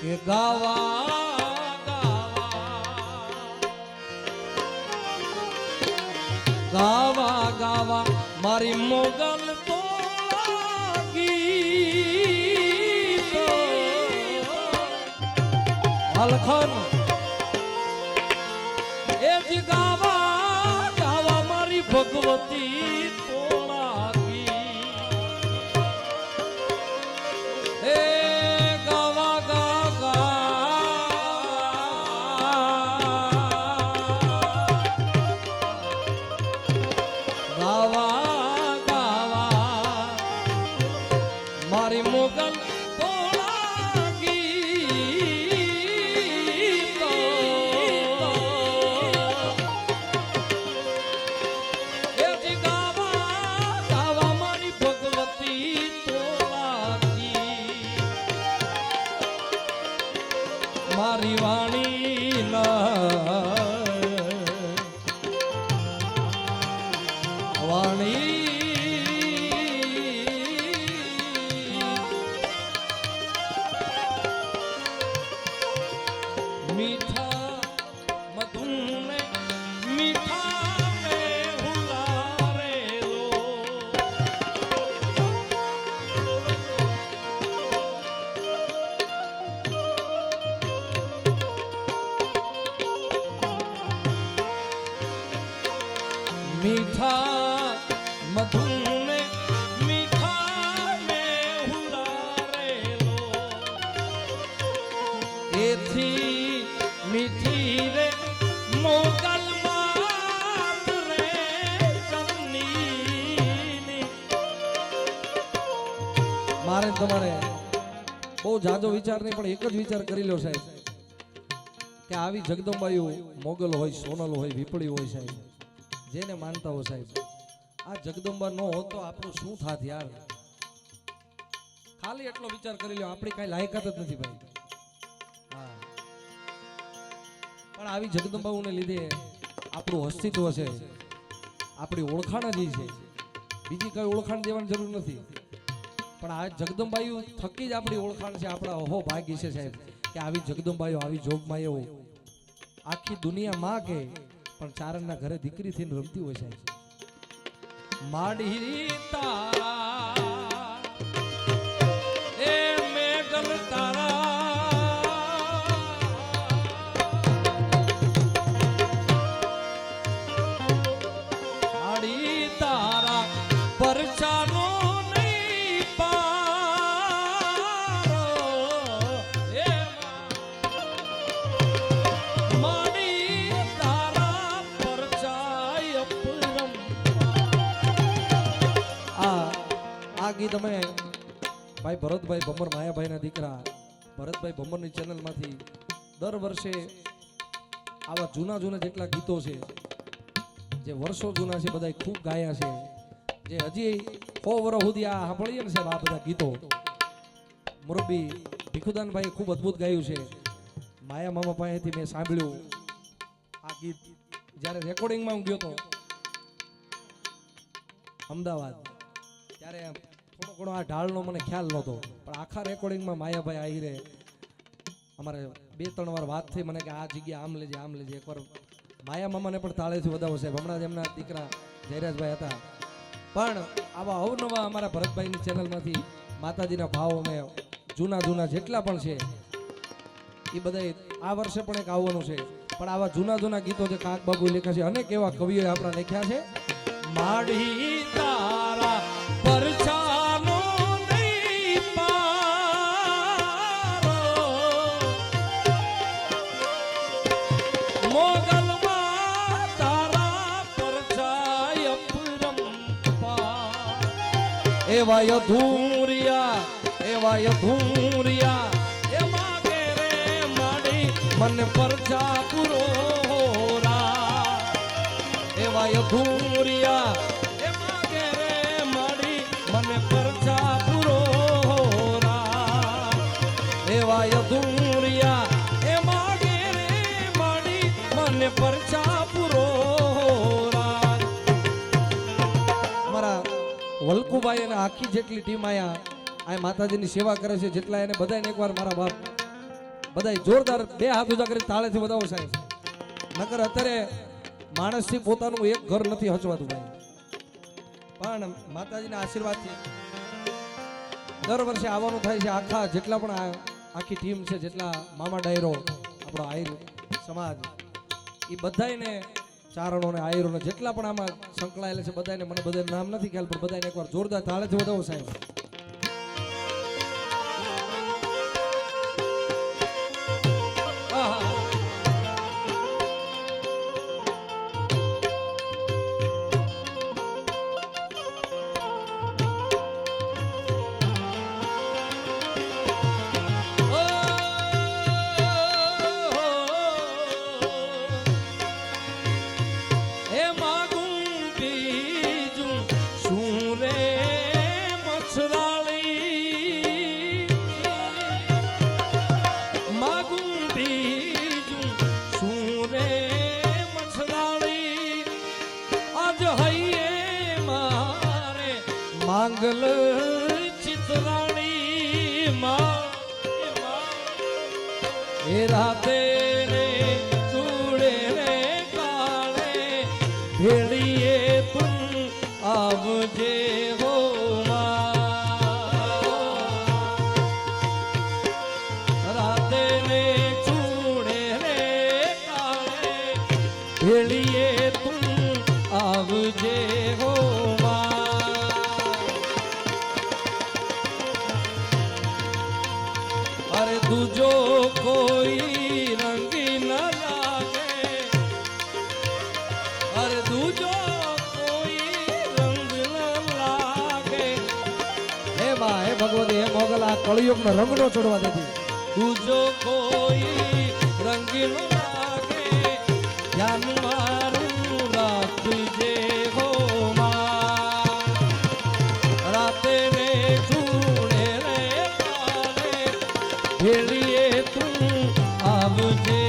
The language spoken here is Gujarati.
કે ગાવા ગાવા. ગાવા મારી મોગલ તો. હલખન એ ગાવા ગાવા મારી ભગવતી મારી મોગલ મારી વાણી મારે તમારે બહુ જાજો વિચાર નહીં, પણ એક જ વિચાર કરી લો સાહેબ. કે આવી જગદંબાયું મોગલ હોય, સોનલ હોય, વિપળી હોય સાહેબ. જેને માનતા હો સાહેબ. આ જગદંબા ન હોત તો આપણું શું થાત યાર? ખાલી એટલો વિચાર કરી લો આપણી કાંઈ લાયકાત જ નથી ભાઈ. હા. પણ આવી જગદંબાઓને લીધે આપણું અસ્તિત્વ છે. આપણી ઓળખાણ જ છે. બીજી કઈ ઓળખાણ દેવાની જરૂર નથી. પણ આ જગદંબાઈઓ થકી જ આપણી ઓળખાણ છે. આપણા અહો ભાગ્ય છે સાહેબ, કે આવી જગદંબાઈઓ આવી જોગમાઈઓ આખી દુનિયા માં કે, પણ ચારણના ઘરે દીકરી થઈને રમતી હોય સાહેબ. માડી તારા આ તમે ભાઈ ભરતભાઈ ભમર, માયાભાઈના દીકરા, ભરતભાઈ ભમરની ચેનલમાંથી દર વર્ષે આવા જૂના જૂના જેટલા ગીતો છે, જે વર્ષો જૂના છે બધા ખૂબ ગાયા છે, જે હજી સો વર્ષ સુધી આ સાંભળીએ ને સાહેબ આ બધા ગીતો. મુરબી ભીખુદાનભાઈએ ખૂબ અદ્ભુત ગાયું છે. માયા મામા પાસેથી મેં સાંભળ્યું આ ગીત. જ્યારે રેકોર્ડિંગમાં હું ગયો હતો અમદાવાદ, ત્યારે થોડો આ ઢાળનો મને ખ્યાલ નહોતો. પણ આખા રેકોર્ડિંગમાં માયાભાઈ આવી રહે. અમારે બે, ત્રણ વાર વાત થઈ, મને કે આ જગ્યા આમ લેજે આમ લેજે. એકવાર માયા મામાને પણ તાળેથી વધાવો સાહેબ. હમણાં જ એમના દીકરા જયરાજભાઈ હતા. પણ આવા અવનવા અમારા ભરતભાઈની ચેનલમાંથી માતાજીના ભાવ અમે જૂના જૂના જેટલા પણ છે, એ બધા આ વર્ષે પણ એક આવવાનું છે. પણ આવા જૂના જૂના ગીતો જે કાક બાબુ લેખા છે, અનેક એવા કવિઓએ આપણા લખ્યા છે. માડી એવા યધુરિયા એવા યધુરિયા એમાં કે રે માડી મને પરચા પુરોરા એવા યધુરિયા વલ્કુભાઈ અને આખી જેટલી ટીમ આયા આ માતાજીની સેવા કરે છે, જેટલા એને બધાને એકવાર મારા બાપ, બધાય જોરદાર બે હાથ ઉજા કરી તાળેથી વધાવો સાહેબ. નગર અત્યારે માણસથી પોતાનું એક ઘર નથી હચવાતું ભાઈ. પણ માતાજીના આશીર્વાદથી દર વર્ષે આવવાનું થાય છે, આખા જેટલા પણ આખી ટીમ છે, જેટલા મામા ડાયરો, આપણો આયુ સમાજ, એ બધાયને ચારણોને આયરોને જેટલા પણ આમાં સંકળાયેલા છે, બધાને મને બધા નામ નથી ખ્યાલ, પણ બધાને એકવાર જોરદાર તાળેથી વધાવો સાહેબ. માંગલ ચિતરાણી માં એ રાતે રે ચૂડે રે કાળે ભેળીએ તું આવજે હો રાતે રે ચૂડે રે કાળે ભેળીએ તું આવજે કળિયુગનો રંગ નો ચડવા દેતી તુજો કોઈ રંગ લાગે ધ્યાન મારું રાખજે હો રાતે રે ચૂડે રે પારે ભેળીએ તું આવજે.